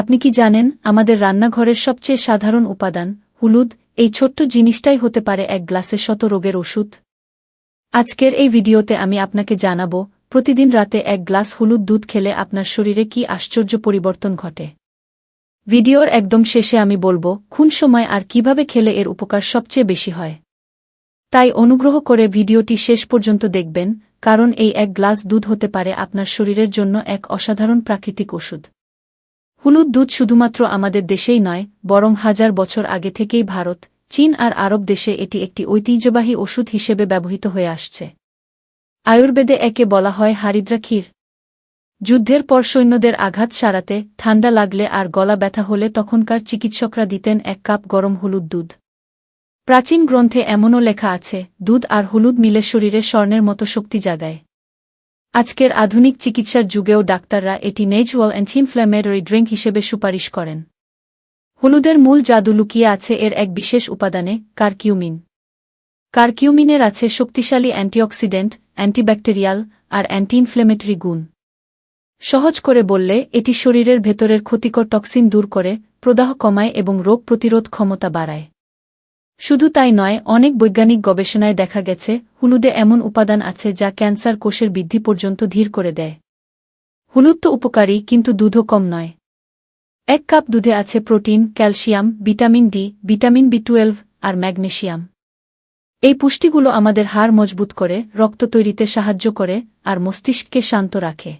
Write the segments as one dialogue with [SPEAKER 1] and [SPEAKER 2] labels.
[SPEAKER 1] আপনি কি জানেন, আমাদের রান্নাঘরের সবচেয়ে সাধারণ উপাদান, হলুদ, এই ছোট্ট জিনিসটাই হতে পারে এক গ্লাসে শত রোগের ওষুধ? আজকের এই ভিডিওতে আমি আপনাকে জানাব, প্রতিদিন রাতে এক গ্লাস হলুদ দুধ খেলে আপনার শরীরে কি আশ্চর্য পরিবর্তন ঘটে। ভিডিওর একদম শেষে আমি বলব খুন সময় আর কীভাবে খেলে এর উপকার সবচেয়ে বেশি হয়? তাই অনুগ্রহ করে ভিডিওটি শেষ পর্যন্ত দেখবেন, কারণ এই এক গ্লাস দুধ হতে পারে আপনার শরীরের জন্য এক অসাধারণ প্রাকৃতিক ওষুধ। হলুদ দুধ শুধুমাত্র আমাদের দেশেই নয়, বরং হাজার বছর আগে থেকেই ভারত, চীন আর আরব দেশে এটি একটি ঐতিহ্যবাহী ওষুধ হিসেবে ব্যবহৃত হয়ে আসছে। আয়ুর্বেদে একে বলা হয় হারিদ্রা ক্ষীর। যুদ্ধের পর সৈন্যদের আঘাত সারাতে, ঠান্ডা লাগলে আর গলা ব্যথা হলে তখনকার চিকিৎসকরা দিতেন এক কাপ গরম হলুদ দুধ। প্রাচীন গ্রন্থে এমনও লেখা আছে, দুধ আর হলুদ মিলে শরীরে স্বর্ণের মতো শক্তি জাগায়। আজকের আধুনিক চিকিৎসার যুগেও ডাক্তাররা এটি নেচুয়াল অ্যান্টিইনফ্ল্যামেটরি ড্রিঙ্ক হিসেবে সুপারিশ করেন। হলুদের মূল জাদু লুকিয়ে আছে এর এক বিশেষ উপাদানে, কার্কিউমিন। কার্কিউমিনের আছে শক্তিশালী অ্যান্টিঅক্সিডেন্ট, অ্যান্টিব্যাকটেরিয়াল আর অ্যান্টি ইনফ্লেমেটরি গুণ। সহজ করে বললে, এটি শরীরের ভেতরের ক্ষতিকর টক্সিন দূর করে, প্রদাহ কমায় এবং রোগ প্রতিরোধ ক্ষমতা বাড়ায়। শুধু তাই নয়, অনেক বৈজ্ঞানিক গবেষণায় দেখা গেছে, হলুদে এমন উপাদান আছে যা ক্যান্সার কোষের বৃদ্ধি পর্যন্ত ধীর করে দেয়। হলুদ তো উপকারী, কিন্তু দুধও কম নয়। এক কাপ দুধে আছে protein, calcium, vitamin D, vitamin B twelve আর ম্যাগনেশিয়াম এই পুষ্টিগুলো আমাদের হাড় মজবুত করে, রক্ত তৈরিতে সাহায্য করে, আর মস্তিষ্ককে শান্ত রাখে।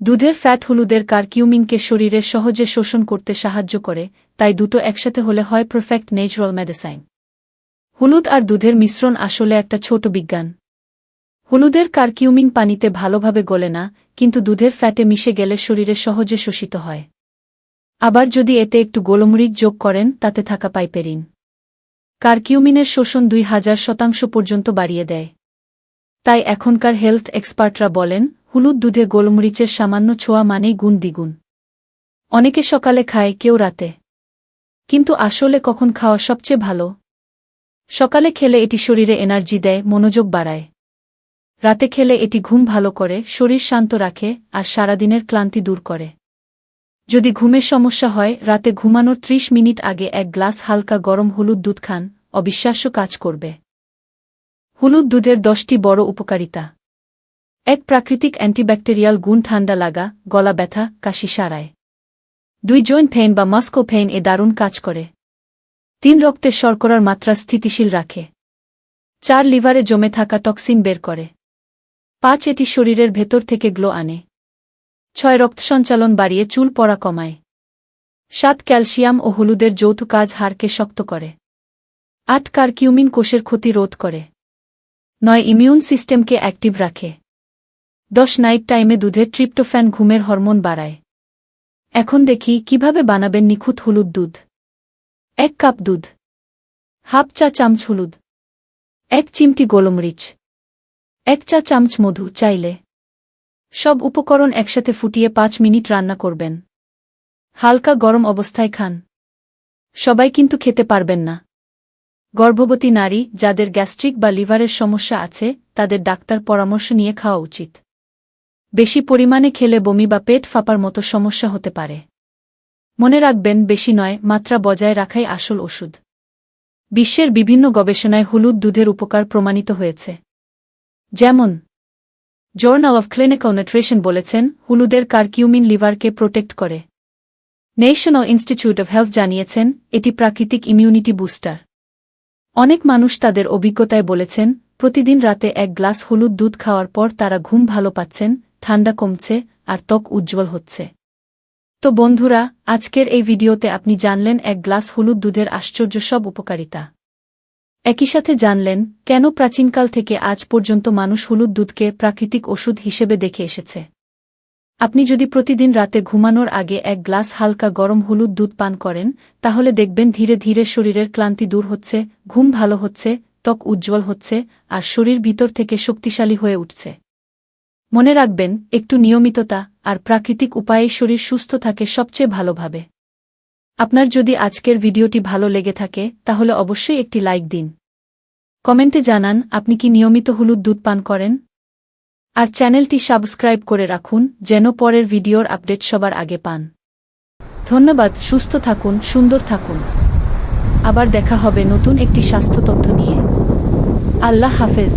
[SPEAKER 1] দুধের ফ্যাট হলুদের কারকিউমিনকে শরীরে সহজে শোষণ করতে সাহায্য করে, তাই দুটো একসাথে হলে হয় পারফেক্ট নেচুরাল মেডিসাইন হলুদ আর দুধের মিশ্রণ আসলে একটা ছোট বিজ্ঞান। হলুদের কারকিউমিন পানিতে ভালোভাবে গলে না, কিন্তু দুধের ফ্যাটে মিশে গেলে শরীরে সহজে শোষিত হয়। আবার যদি এতে একটু গোলমরিচ যোগ করেন, তাতে থাকা পাইপেরিন। কারকিউমিনের শোষণ দুই হাজার শতাংশ পর্যন্ত বাড়িয়ে দেয়। তাই এখনকার হেলথ এক্সপার্টরা বলেন হলুদ দুধে গোলমরিচের সামান্য ছোঁয়া মানেই গুণ দ্বিগুণ। অনেকে সকালে খায়, কেউ রাতে। কিন্তু আসলে কখন খাওয়া সবচেয়ে ভালো? সকালে খেলে এটি শরীরে এনার্জি দেয়, মনোযোগ বাড়ায়। রাতে খেলে এটি ঘুম ভালো করে, শরীর শান্ত রাখে আর সারাদিনের ক্লান্তি দূর করে। যদি ঘুমের সমস্যা হয়, রাতে ঘুমানোর ত্রিশ মিনিট আগে এক গ্লাস হালকা গরম হলুদ দুধ খান, অবিশ্বাস্য কাজ করবে। হলুদ দুধের দশটি বড় উপকারিতা। এক প্রাকৃতিক অ্যান্টিব্যাকটেরিয়াল গুণ ঠান্ডা লাগা, গলা ব্যথা, কাশি সারায়। দুই জয়েন্ট ফেন বা মাস্কো ফেন এ দারুণ কাজ করে। তিন রক্তে শর্করার মাত্রা স্থিতিশীল রাখে। চার লিভারে জমে থাকা টক্সিন বের করে। পাঁচ এটি শরীরের ভেতর থেকে গ্লো আনে। ছয় রক্ত সঞ্চালন বাড়িয়ে চুল পড়া কমায়। সাত ক্যালসিয়াম ও হলুদের যৌথ কাজ হাড়কে শক্ত করে। আট কারকিউমিন কোষের ক্ষতি রোধ করে। নয় ইমিউন সিস্টেমকে অ্যাক্টিভ রাখে। দশ নাইট টাইমে দুধের ট্রিপ্টোফ্যান ঘুমের হরমোন বাড়ায়। এখন দেখি কীভাবে বানাবেন নিখুঁত হলুদ দুধ। এক কাপ দুধ। হাফ চা চামচ হলুদ। এক চিমটি গোলমরিচ। এক চা চামচ মধু চাইলে। সব উপকরণ একসাথে ফুটিয়ে পাঁচ মিনিট রান্না করবেন। হালকা গরম অবস্থায় খান। সবাই কিন্তু খেতে পারবেন না। গর্ভবতী নারী যাদের গ্যাস্ট্রিক বা লিভারের সমস্যা আছে, তাদের ডাক্তার পরামর্শ নিয়ে খাওয়া উচিত। বেশি পরিমাণে খেলে বমি বা পেট ফাঁপার মতো সমস্যা হতে পারে। মনে রাখবেন, বেশি নয়, মাত্রা বজায় রাখাই আসল ওষুধ। বিশ্বের বিভিন্ন গবেষণায় হলুদ দুধের উপকার প্রমাণিত হয়েছে। যেমন জর্নাল অফ ক্লিনিক্যাল নিউট্রিশন বলেছেন, হলুদের কারকিউমিন লিভারকে প্রোটেক্ট করে। ন্যাশনাল ইনস্টিটিউট অব হেলথ জানিয়েছেন, এটি প্রাকৃতিক ইমিউনিটি বুস্টার। অনেক মানুষ তাদের অভিজ্ঞতায় বলেছেন, প্রতিদিন রাতে এক গ্লাস হলুদ দুধ খাওয়ার পর তারা ঘুম ভালো পাচ্ছেন ঠান্ডা কমছে আর ত্বক উজ্জ্বল হচ্ছে। তো বন্ধুরা, আজকের এই ভিডিওতে আপনি জানলেন এক গ্লাস হলুদ দুধের আশ্চর্য সব উপকারিতা। একই সাথে জানলেন কেন প্রাচীনকাল থেকে আজ পর্যন্ত মানুষ হলুদ দুধকে প্রাকৃতিক ওষুধ হিসেবে দেখে এসেছে। আপনি যদি প্রতিদিন রাতে ঘুমানোর আগে এক গ্লাস হালকা গরম হলুদ দুধ পান করেন, তাহলে দেখবেন ধীরে ধীরে শরীরের ক্লান্তি দূর হচ্ছে, ঘুম ভালো হচ্ছে, ত্বক উজ্জ্বল হচ্ছে, আর শরীর ভিতর থেকে শক্তিশালী হয়ে উঠছে। মনে রাখবেন, একটু নিয়মিততা আর প্রাকৃতিক উপায়ে শরীর সুস্থ থাকে সবচেয়ে ভালোভাবে। আপনার যদি আজকের ভিডিওটি ভালো লেগে থাকে, তাহলে অবশ্যই একটি লাইক দিন। কমেন্টে জানান, আপনি কি নিয়মিত হলুদ দুধ পান করেন? আর চ্যানেলটি সাবস্ক্রাইব করে রাখুন, যেন পরের ভিডিওর আপডেট সবার আগে পান। ধন্যবাদ, সুস্থ থাকুন, সুন্দর থাকুন। আবার দেখা হবে নতুন একটি স্বাস্থ্য তথ্য নিয়ে। আল্লাহ হাফেজ।